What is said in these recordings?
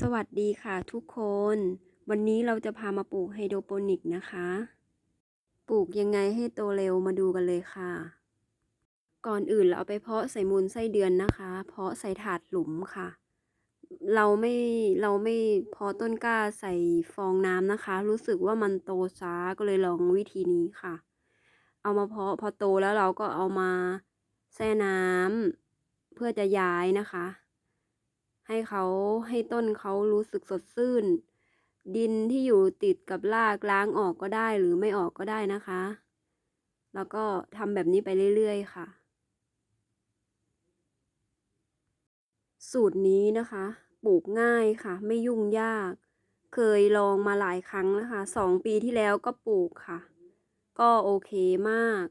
สวัสดีค่ะทุกคน วันนี้เราจะพามาปลูกไฮโดรโปนิกนะคะ ปลูกยังไงให้โตเร็วมาดูกันเลยค่ะ ก่อนอื่นเราเอาไปเพาะใส่มูลไส้เดือนนะคะ เพาะใส่ถาดหลุมค่ะ เราไม่เราไม่เพาะต้นกล้าใส่ฟองน้ำนะคะ รู้สึกว่ามันโตช้าก็เลยลองวิธีนี้ค่ะ เอามาเพาะพอโตแล้วเราก็เอามาแช่น้ำเพื่อจะย้ายนะคะ ให้เขาให้ต้นเขารู้สึกสดชื่น ดินที่อยู่ติดกับรากล้างออกก็ได้หรือไม่ออกก็ได้นะคะ แล้วก็ทำแบบนี้ไปเรื่อยๆค่ะ สูตรนี้นะคะ ปลูกง่ายค่ะ ไม่ยุ่งยาก เคยลองมาหลายครั้งแล้วค่ะสองปีที่แล้วก็ปลูกค่ะ ก็โอเคมาก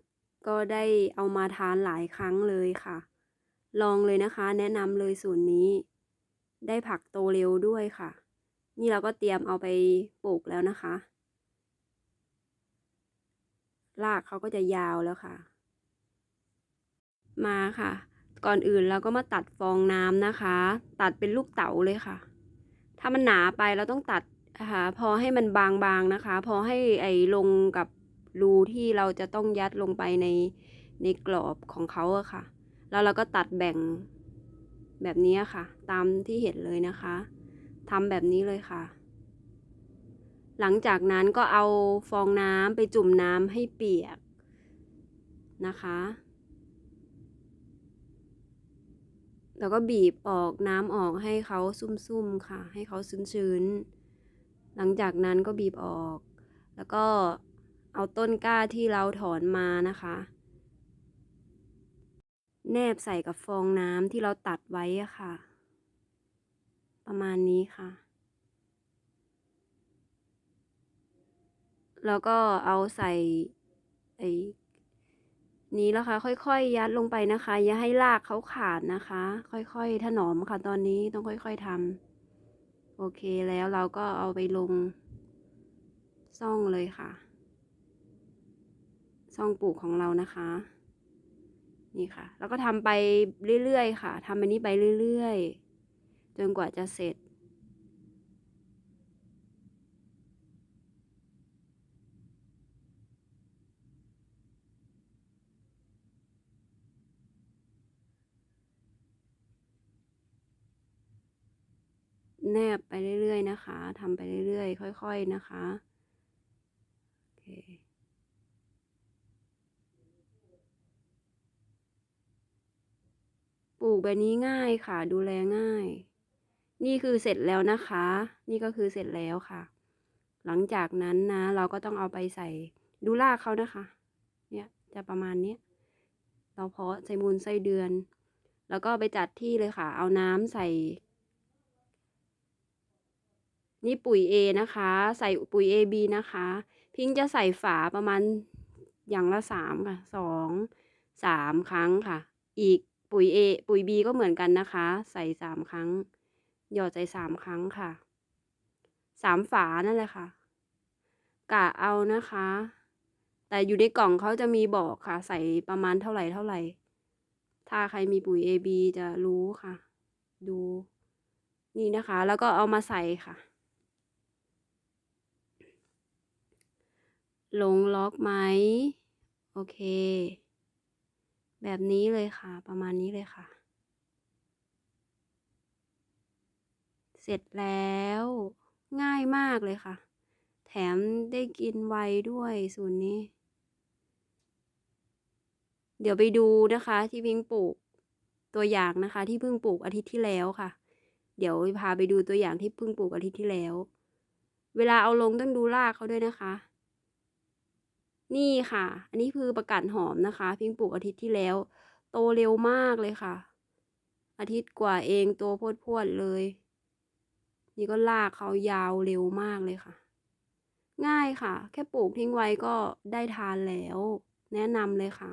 ก็ได้เอามาทานหลายครั้งเลยค่ะลองเลยนะคะ แนะนำเลยสูตรนี้ ได้ผักโตเร็วด้วยค่ะ นี่เราก็เตรียมเอาไปปลูกแล้วนะคะ รากเขาก็จะยาวแล้วค่ะ มาค่ะ ก่อนอื่นเราก็มาตัดฟองน้ำนะคะ ตัดเป็นลูกเต๋าเลยค่ะ ถ้ามันหนาไปเราต้องตัดนะคะพอให้มันบางๆนะคะ พอให้ไอ้ลงกับรูที่เราจะต้องยัดลงไปในในกรอบของเขาอะค่ะ แล้วเราก็ตัดแบ่ง แบบนี้ค่ะ ตามที่เห็นเลยนะคะทำแบบนี้เลยค่ะ หลังจากนั้นก็เอาฟองน้ำไปจุ่มน้ำให้เปียกนะคะ แล้วก็บีบออกน้ำออกให้เขาซุ่มๆค่ะ ให้เขาชื้นๆ หลังจากนั้นก็บีบออก แล้วก็เอาต้นกล้าที่เราถอนมานะคะ แนบใส่กับฟองน้ำที่เราตัดไว้อะค่ะ ประมาณนี้ค่ะ แล้วก็เอาใส่ไอ้นี้แล้วค่ะ ค่อยๆ ยัดลงไปนะคะ อย่าให้รากเขาขาดนะคะ ค่อยๆ ถนอมค่ะ ตอนนี้ต้องค่อยๆทำโอเคแล้วเราก็เอาไปลงซ่องเลยค่ะ ซ่องปลูกของเรานะคะ นี่ค่ะ แล้วก็ทำไปเรื่อยๆค่ะทำแบบนี้ไปเรื่อยๆ จนกว่าจะเสร็จแนบไปเรื่อยๆนะคะ ทำไปเรื่อยๆ ค่อย ๆ นะคะ โอเค ลูกแบบนี้ง่ายค่ะ ดูแลง่าย นี่คือเสร็จแล้วนะคะ นี่ก็คือเสร็จแล้วค่ะ หลังจากนั้นนะ เราก็ต้องเอาไปใส่ดูรากเขานะคะ เนี่ยจะประมาณนี้เราเพาะใส่มูลไส้เดือน แล้วก็ไปจัดที่เลยค่ะ เอาน้ำใส่ นี่ปุ๋ย A นะคะ ใส่ปุ๋ย AB นะคะ พิงจะใส่ฝาประมาณอย่างละสามค่ะสองสามครั้งค่ะ อีก ปุ๋ย A ปุ๋ย B ก็เหมือนกันนะคะ ใส่สามครั้ง หยอดใส่สามครั้งค่ะสามฝานั่นแหละค่ะ กะเอานะคะ แต่อยู่ในกล่องเขาจะมีบอกค่ะ ใส่ประมาณเท่าไหร่เท่าไหร่ ถ้าใครมีปุ๋ย AB จะรู้ค่ะ ดูนี่นะคะ แล้วก็เอามาใส่ค่ะ ลงล็อกไหม โอเค แบบนี้เลยค่ะ ประมาณนี้เลยค่ะ เสร็จแล้วง่ายมากเลยค่ะ แถมได้กินไวด้วยสูตรนี้ เดี๋ยวไปดูนะคะ ที่พิงปลูกตัวอย่างนะคะ ที่เพิ่งปลูกอาทิตย์ที่แล้วค่ะ เดี๋ยวพาไปดูตัวอย่างที่เพิ่งปลูกอาทิตย์ที่แล้ว เวลาเอาลงต้องดูรากเขาด้วยนะคะ นี่ค่ะ อันนี้คือประกาศหอมนะคะพิงปลูกอาทิตย์ที่แล้ว โตเร็วมากเลยค่ะ อาทิตย์กว่าเองตัวพวดๆเลย นี่ก็ลากเขายาวเร็วมากเลยค่ะ ง่ายค่ะ แค่ปลูกทิ้งไว้ก็ได้ทานแล้ว แนะนำเลยค่ะ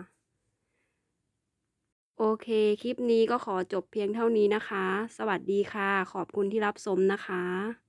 โอเค คลิปนี้ก็ขอจบเพียงเท่านี้นะคะ สวัสดีค่ะ ขอบคุณที่รับชมนะคะ